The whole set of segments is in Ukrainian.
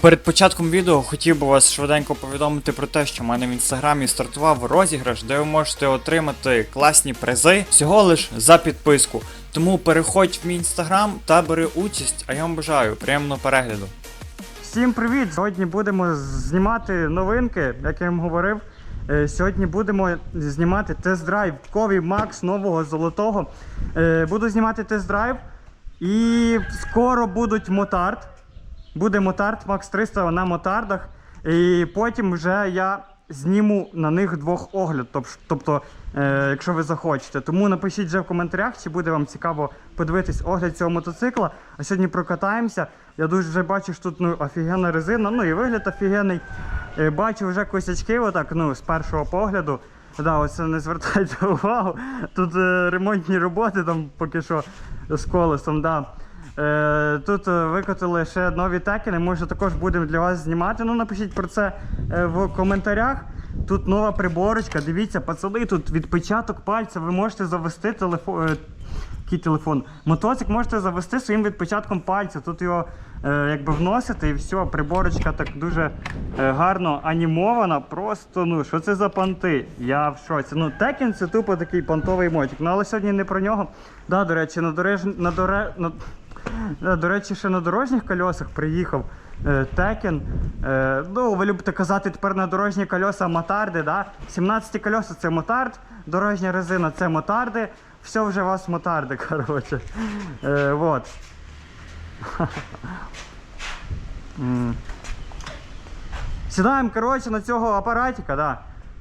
Перед початком відео хотів би вас швиденько повідомити про те, що в мене в інстаграмі стартував розіграш, де ви можете отримати класні призи всього лиш за підписку. Тому переходь в мій інстаграм та бери участь, а я вам бажаю приємного перегляду. Всім привіт! Сьогодні будемо знімати новинки, як я вам говорив. Е, Сьогодні будемо знімати тест-драйв Кові Макс нового золотого. Е, Буду знімати тест-драйв і скоро будуть мотард. Буде мотард Макс 300 на мотардах. І потім вже я зніму на них двох огляд. Тобто, е, якщо ви захочете. Тому напишіть вже в коментарях, чи буде вам цікаво подивитись огляд цього мотоцикла. А сьогодні прокатаємося. Я дуже вже бачу, що тут ну, офігенна резина, ну і вигляд офігенний. Е, бачу вже косячки, отак, ну, з першого погляду. Да, оце не звертайте увагу. Тут е, ремонтні роботи там поки що з колесом. Да. Е, тут е, викотили ще нові текени, може також будемо для вас знімати. Ну напишіть про це е, в коментарях. Тут нова приборочка. Дивіться, пацани, тут відпечаток пальця. Ви можете завести телефон. Який телефон? Мотоцик можете завести своїм відпечатком пальця. Тут його е, якби вносите і все, приборочка так дуже е, гарно анімована. Просто ну що це за понти? Я в шоці. Ну, Текен це тупо такий понтовий мотик. Ну але сьогодні не про нього. Да, до речі, на дореж... на доре... на... До речі, ще на дорожніх кольосах приїхав Текен. Ну, ви любите казати тепер на дорожні кольоса мотарди. Да? 17 кольоса це мотард, дорожня резина це мотарди. Все вже у вас мотарди, коротше. Е, вот. Сідаємо, коротше, на цього апаратика, да.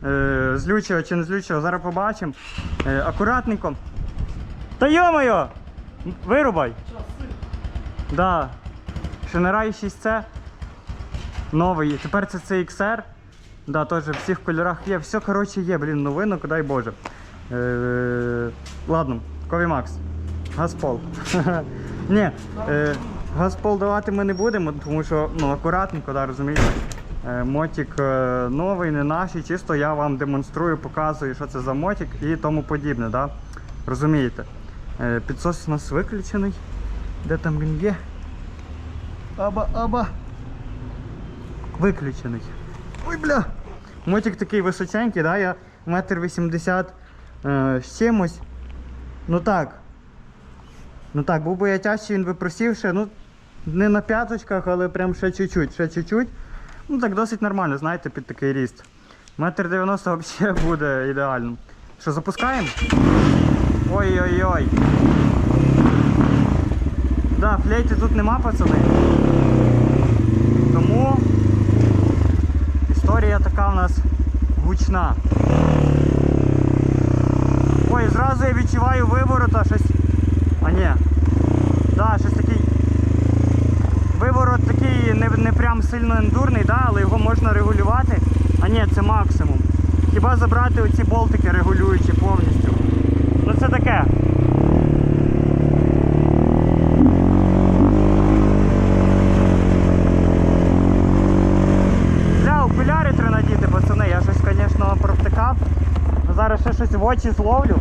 Е, злючого чи не злючого, зараз побачимо. Е, акуратненько. Та йо-моє! Вирубай! Да. Шенерай 6C. Новий. Тепер це CXR. Да, теж в всіх кольорах є. Все, коротше, є, блін, новинок, дай Боже. Е, ладно, Кові Макс. Газпол. Ні, е, газпол давати ми не будемо, тому що ну, акуратненько, да, розумієте. Е, мотик е, новий, не наш, чисто я вам демонструю, показую, що це за мотик і тому подібне. Да? Розумієте? Е, підсос у нас виключений. Де там він є? Аба. Виключений. Ой, бля. Мотик такий височенький, да? я метр вісімдесят е, з чимось. Ну так. Ну так, був би я тяжчий, він би просів ну, не на п'яточках, але прям ще чуть-чуть, ще чуть-чуть. Ну так досить нормально, знаєте, під такий ріст. Метр дев'яносто взагалі буде ідеально. Що, запускаємо? Ой-ой-ой. Да, флейти тут нема, пацани. Тому історія така в нас гучна. Ой, зразу я відчуваю виворота щось. А ні. Да, щось такий. Виворот такий не, не прям сильно ендурний, да, але його можна регулювати. А ні, це максимум. Хіба забрати оці болтики регулюючі повністю. Ну це таке. Бля, окуляри треба надіти, пацани, я щось, звісно, провтикав. Зараз ще щось в очі зловлю.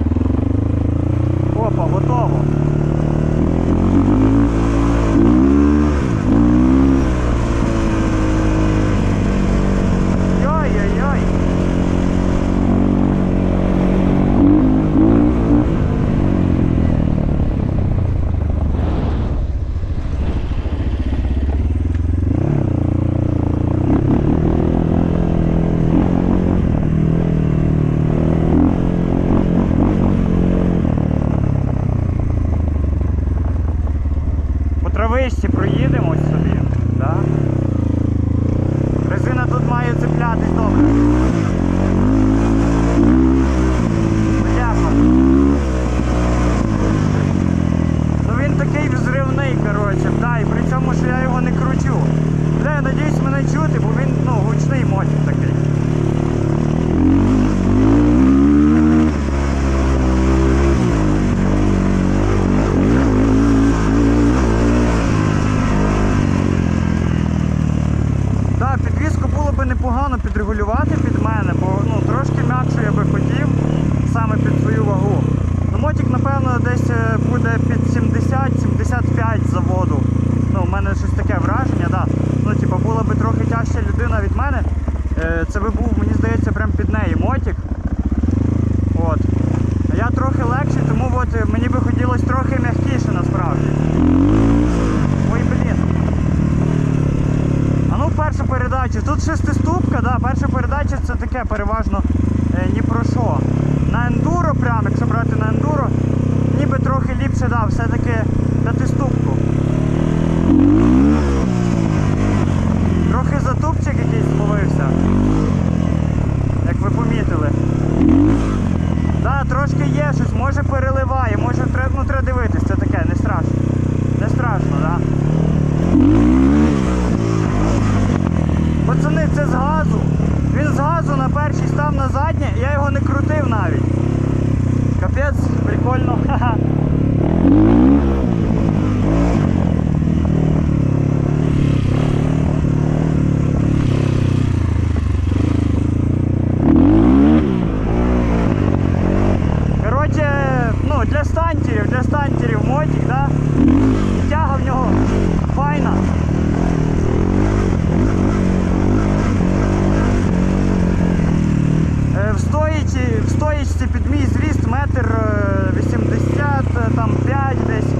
Травичці проїдемось собі. Да? Резина тут має цеплятись добре. Бляха. Ну він такий взривний, коротше, да, і при цьому, що я його не кручу. Бля, я надіюсь мене чути, бо він ну, гучний мотик такий. Так, підвізку було б непогано підрегулювати під мене, бо ну, трошки м'якше я би хотів саме під свою вагу. Ну, мотик, напевно, десь е, буде під 70-75 заводу. Ну, у мене щось таке враження, да. Ну, типу, було б це би був, мені здається, прям під неї мотик. От. А я трохи легший, тому от е, мені би хотілося трохи м'якіше насправді. Ой, блін. А ну перша передача. Тут шестиступка, да, перша передача це таке переважно е, ні про що. На ендуро, прям, якщо брати на ендуро, ніби трохи ліпше, да, все-таки п'ятиступку. Трохи затупчик якийсь зловився. Як ви помітили. Да, трошки є щось, може переливає, може треба, ну, треба дивитись, це таке, не страшно. Не страшно, так? Да? Пацани, це з газу. Він з газу на перший став на заднє, я його не крутив навіть. Капець, прикольно. Ха-ха. Коротше, ну, для стантерів, для стантерів мотик, да? Тяга в нього файна. Е, В стоїчі, в стоїчці під мій зріст метр е, 80, е, там 5 десь.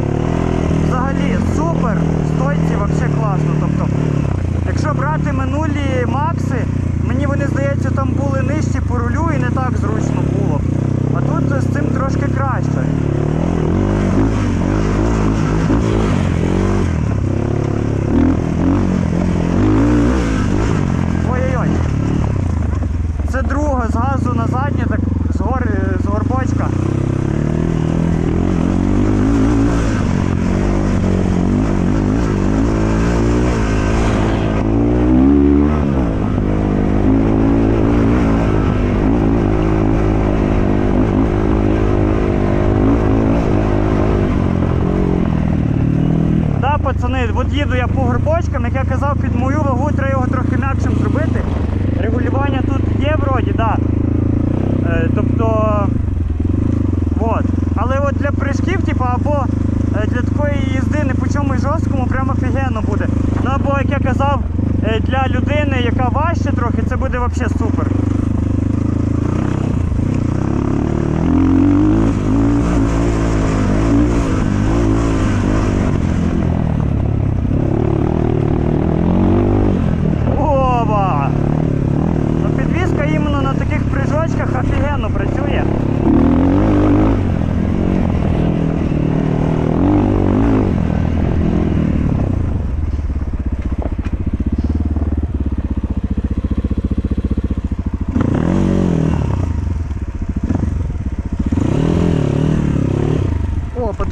Взагалі супер, в стойці взагалі класно. Тобто, якщо брати минулі макси, мені вони здається там нижчі по рулю і не так зручно було. А тут з цим трошки краще. Ой-ой-ой. Це друга з газу на заднє, так з, гор, з горбочка. Да, пацани, от їду я по горбочкам, як я казав, під мою вагу треба його трохи м'якшим зробити. Регулювання тут є вроді, да. Е, тобто. От. Але от для прыжків, типу, або е, для такої їзди не по чомусь жорсткому, прямо офігенно буде. Ну або, як я казав, е, для людини, яка важче трохи, це буде взагалі супер.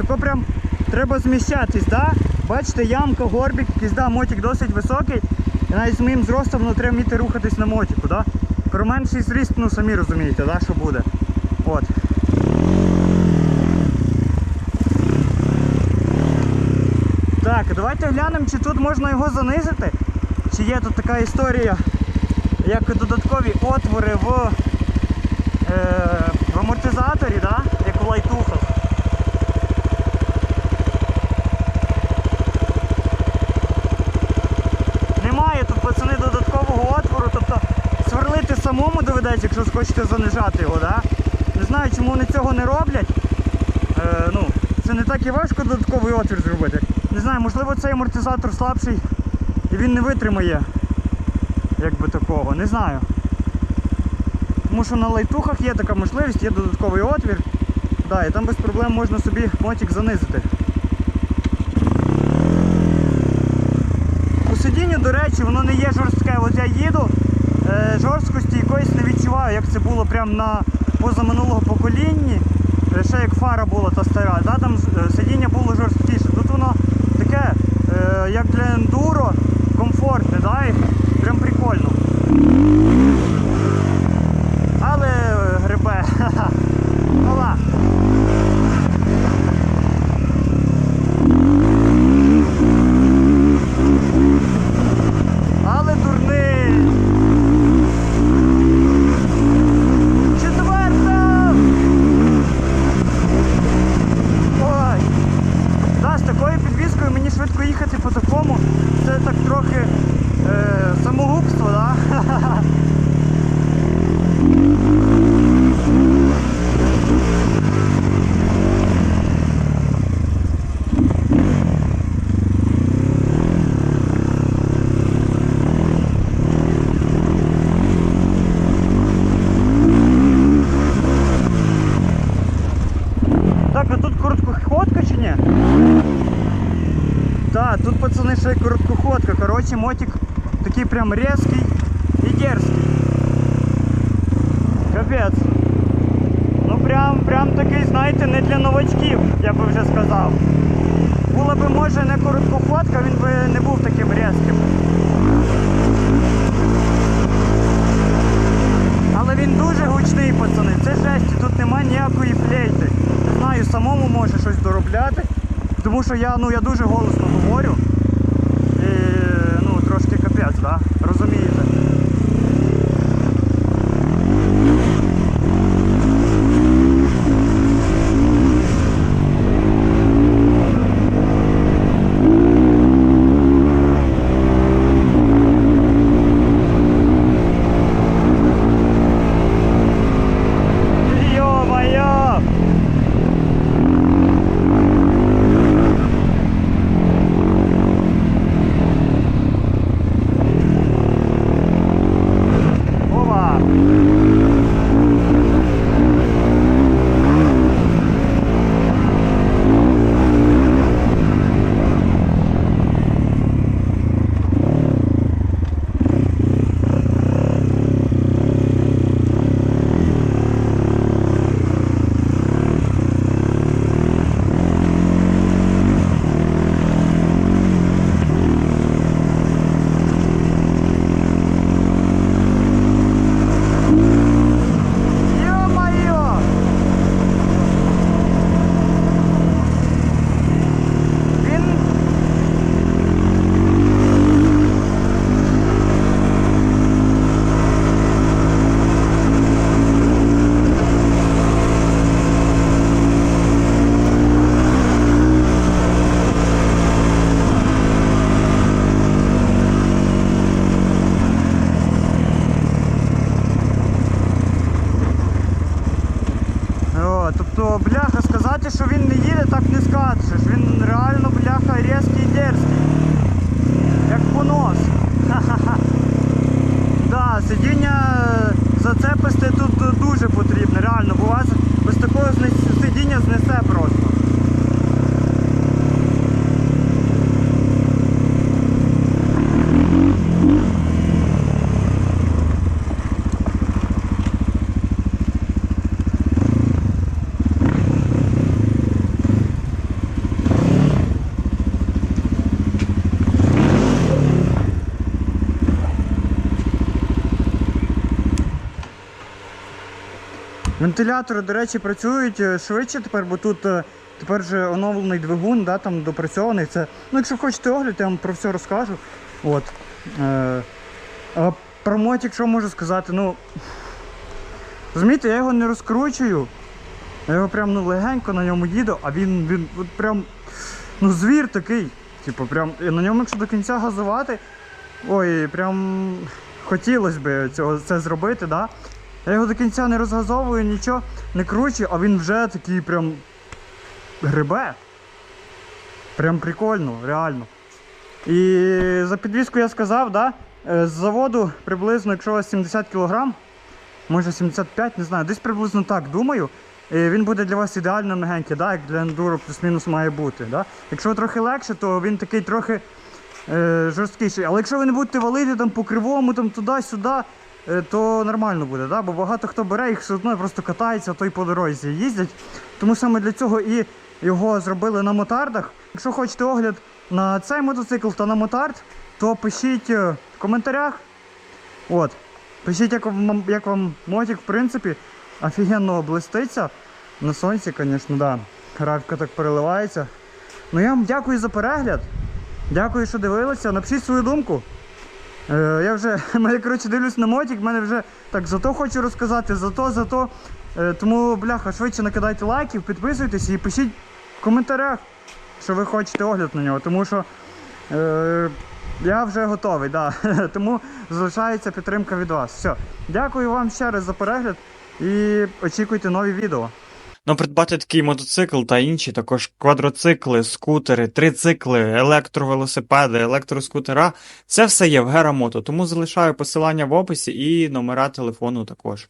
Тако прям треба зміщатись, да? Бачите, ямка, горбик, якийсь, да, мотик досить високий. І навіть з моїм зростом ну, треба вміти рухатись на мотику, да? Про менший зріст, ну самі розумієте, да, що буде. От. Так, давайте глянемо, чи тут можна його занизити. Чи є тут така історія, як додаткові отвори в, е, в амортизаторі, да? як у лайтухах. Немає тут пацани додаткового отвору, тобто сверлити самому доведеться, якщо хочете занижати його, да? Не знаю, чому вони цього не роблять. Е, ну, це не так і важко додатковий отвір зробити. Не знаю, можливо цей амортизатор слабший і він не витримає якби такого, не знаю. Тому що на лайтухах є така можливість, є додатковий отвір. Да, і там без проблем можна собі мотик занизити. По сидінню, до речі, воно не є жорстке. От я їду, жорсткості якоїсь не відчуваю, як це було прямо на позаминулого поколінні. Е, Ще як фара була та стара, да, там е, сидіння було жорсткіше. Тут воно таке, е, як для ендуро, комфортне, да, і прям прикольно. це так трохи е, самогубство, так? Да? коротше, мотик такий прям резкий і дерзкий. Капець. Ну прям, прям такий, знаєте, не для новачків, я би вже сказав. Була би може не короткоходка, він би не був таким різким. Але він дуже гучний, пацани. Це жесть, тут нема ніякої флейти. Не знаю, самому може щось доробляти. Тому що я, ну, я дуже голосно Вентилятори, до речі, працюють е, швидше тепер, бо тут е, тепер же оновлений двигун, да, там допрацьований. Це, ну, якщо хочете огляд, я вам про все розкажу. От. Е, а про мотик, що можу сказати? Ну, розумієте, я його не розкручую. Я його прям ну, легенько на ньому їду, а він, він от прям ну, звір такий. Типу, прям, і на ньому, якщо до кінця газувати, ой, прям хотілося б цього, це зробити, да? Я його до кінця не розгазовую, нічого не кручу, а він вже такий прям грибе. Прям прикольно, реально. І за підвіску я сказав, да? е, з заводу приблизно, якщо у вас 70 кг, може 75, не знаю, десь приблизно так думаю. І він буде для вас ідеально мягенький, да? як для ендуро плюс-мінус має бути. Да? Якщо трохи легше, то він такий трохи е, жорсткіший. Але якщо ви не будете валити там по кривому, там туди-сюди, то нормально буде, да? бо багато хто бере їх все одно просто катається, то й по дорозі їздять. Тому саме для цього і його зробили на мотардах. Якщо хочете огляд на цей мотоцикл та на мотард, то пишіть е, в коментарях. От. Пишіть, як вам, як вам мотик, в принципі, офігенно блиститься. На сонці, звісно, да. Графіка так переливається. Ну я вам дякую за перегляд. Дякую, що дивилися. Напишіть свою думку. Е, я вже мене, коротше, дивлюсь на мотик, мене вже так зато хочу розказати, зато, зато. Е, тому, бляха, швидше накидайте лайків, підписуйтесь і пишіть в коментарях, що ви хочете огляд на нього. Тому що е, я вже готовий, да. тому залишається підтримка від вас. Все. Дякую вам ще раз за перегляд і очікуйте нові відео. Ну, придбати такий мотоцикл та інші, також квадроцикли, скутери, трицикли, електровелосипеди, електроскутера. Це все є в Герамото, тому залишаю посилання в описі і номера телефону також.